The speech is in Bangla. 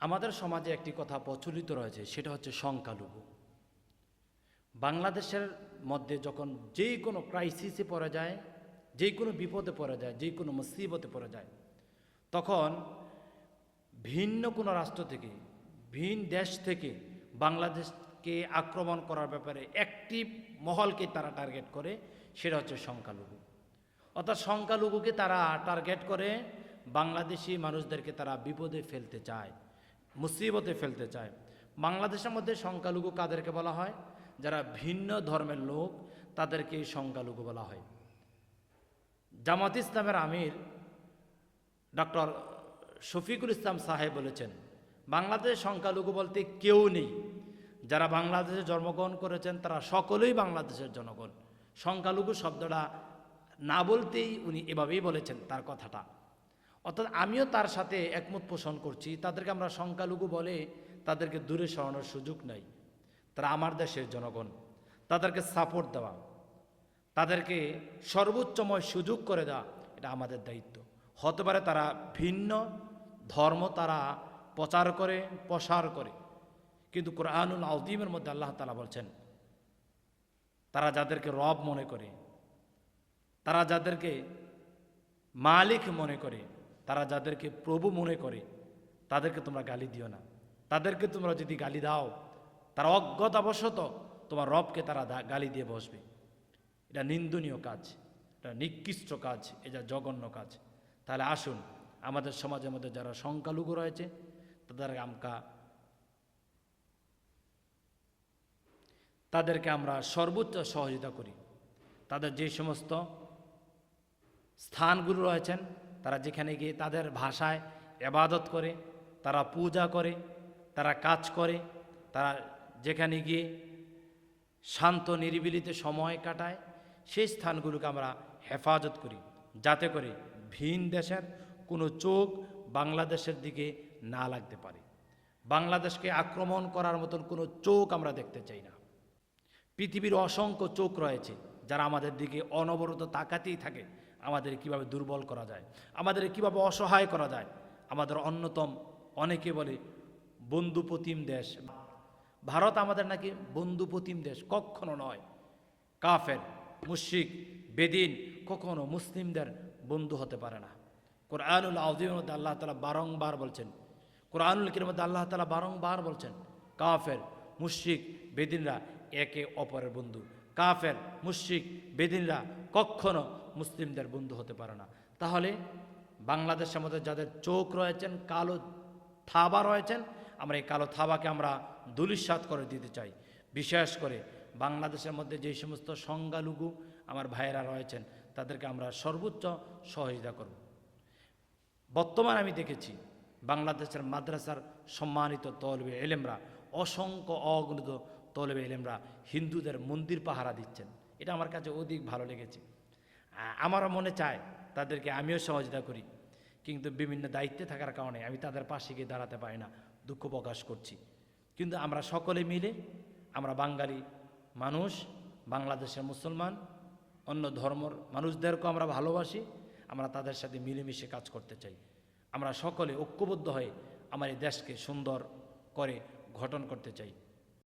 আমাদের সমাজে একটি কথা প্রচলিত রয়েছে, সেটা হচ্ছে সংখ্যালঘু। বাংলাদেশের মধ্যে যখন যে কোনো ক্রাইসিসে পড়ে যায়, যে কোনো বিপদে পড়ে যায়, যে কোনো মুসিবতে পড়ে যায়, তখন ভিন্ন কোনো রাষ্ট্র থেকে, ভিন দেশ থেকে বাংলাদেশকে আক্রমণ করার ব্যাপারে একটি মহলকে তারা টার্গেট করে, সেটা হচ্ছে সংখ্যালঘু। অর্থাৎ সংখ্যালঘুকে তারা টার্গেট করে, বাংলাদেশি মানুষদেরকে তারা বিপদে ফেলতে চায়। মুসিবতে ফেলতে চায়। বাংলাদেশের মধ্যে সংখ্যালঘু কাদেরকে বলা হয়? যারা ভিন্ন ধর্মের লোক, তাদেরকে সংখ্যালঘু বলা হয়। জামাত ইসলামের আমির ডক্টর শফিকুল ইসলাম সাহেব বলেছেন বাংলাদেশের সংখ্যালঘু বলতে কেউ নেই। যারা বাংলাদেশে জন্মগ্রহণ করেছেন, তারা সকলেই বাংলাদেশের জনগণ। সংখ্যালঘু শব্দটা না বলতেই উনি এভাবেই বলেছেন তার কথাটা। অর্থাৎ আমিও তার সাথে একমত পোষণ করছি, তাদেরকে আমরা সংখ্যালঘু বলে তাদেরকে দূরে সরানোর সুযোগ নাই। তারা আমার দেশের জনগণ, তাদেরকে সাপোর্ট দেওয়া, তাদেরকে সর্বোচ্চময় সুযোগ করে দেওয়া, এটা আমাদের দায়িত্ব। হতে পারে তারা ভিন্ন ধর্ম তারা প্রচার করে, প্রসার করে, কিন্তু কোরআনুল আউদিমের মধ্যে আল্লাহ তালা বলছেন, তারা যাদেরকে রব মনে করে, তারা যাদেরকে মালিক মনে করে তারা যাদেরকে প্রভু মনে করে, তাদেরকে তোমরা গালি দিও না। তাদেরকে তোমরা যদি গালি দাও, তারা অজ্ঞতাবশত তোমার রবকে তারা গালি দিয়ে বসবে। এটা নিন্দনীয় কাজ, এটা নিকৃষ্ট কাজ, এটা জঘন্য কাজ। তাহলে আসুন, আমাদের সমাজের মধ্যে যারা সংখ্যালঘু রয়েছে, তাদের আমকা তাদেরকে আমরা সর্বোচ্চ সহযোগিতা করি। তাদের যে সমস্ত স্থানগুলো রয়েছেন তারা যেখানে গিয়ে তাদের ভাষায় এবাদত করে, তারা পূজা করে, তারা কাজ করে, তারা যেখানে গিয়ে শান্ত, নিরিবিলিতে সময় কাটায়, সেই স্থানগুলোকে আমরা হেফাজত করি। যাতে করে ভিন দেশের কোনো চোখ বাংলাদেশের দিকে না লাগতে পারে। বাংলাদেশকে আক্রমণ করার মতন কোনো চোখ আমরা দেখতে চাই না। পৃথিবীর অসংখ্য চোখ রয়েছে যারা আমাদের দিকে অনবরত তাকাতেই থাকে। আমাদের কীভাবে দুর্বল করা যায়, আমাদের কীভাবে অসহায় করা যায়। আমাদের অন্যতম, অনেকে বলে বন্ধুপ্রতিম দেশ। ভারত আমাদের নাকি বন্ধুপ্রতিম দেশ, কখনো নয়। কাফের মুশিক বেদিন কখনো মুসলিমদের বন্ধু হতে পারে না। কোরআনুল আউজিমের মধ্যে আল্লাহ তালা বারংবার বলছেন, কোরআনুল কির মধ্যে আল্লাহ তালা বারংবার বলছেন, কাফের মুশিক বেদিনরা একে অপরের বন্ধু। কাফের মুশিক বেদিনরা কখনো মুসলিমদের বন্ধু হতে পারে না। তাহলে বাংলাদেশের মধ্যে যাদের চোখ রয়েছেন, কালো থাবা রয়েছেন, আমরা এই কালো থাবাকে আমরা দুলিশ্বাত করে দিতে চাই। বিশেষ করে বাংলাদেশের মধ্যে যে সমস্ত সংখ্যালঘু আমার ভাইয়েরা রয়েছেন, তাদেরকে আমরা সর্বোচ্চ সহযোগিতা করব। বর্তমান আমি দেখেছি বাংলাদেশের মাদ্রাসার সম্মানিত তলবে এলেমরা, অসংখ্য অগণিত তলবে এলেমরা হিন্দুদের মন্দির পাহারা দিচ্ছেন। এটা আমার কাছে অধিক ভালো লেগেছে। আমারও মনে চায় তাদেরকে আমিও সহযোগিতা করি। কিন্তু বিভিন্ন দায়িত্বে থাকার কারণে আমি তাদের পাশে গিয়ে দাঁড়াতে পারি না, দুঃখ প্রকাশ করছি। কিন্তু আমরা সকলে মিলে, আমরা বাঙালি মানুষ, বাংলাদেশের মুসলমান, অন্য ধর্মর মানুষদেরকেও আমরা ভালোবাসি, আমরা তাদের সাথে মিলেমিশে কাজ করতে চাই। আমরা সকলে ঐক্যবদ্ধ হয়ে আমার এই দেশকে সুন্দর করে গঠন করতে চাই।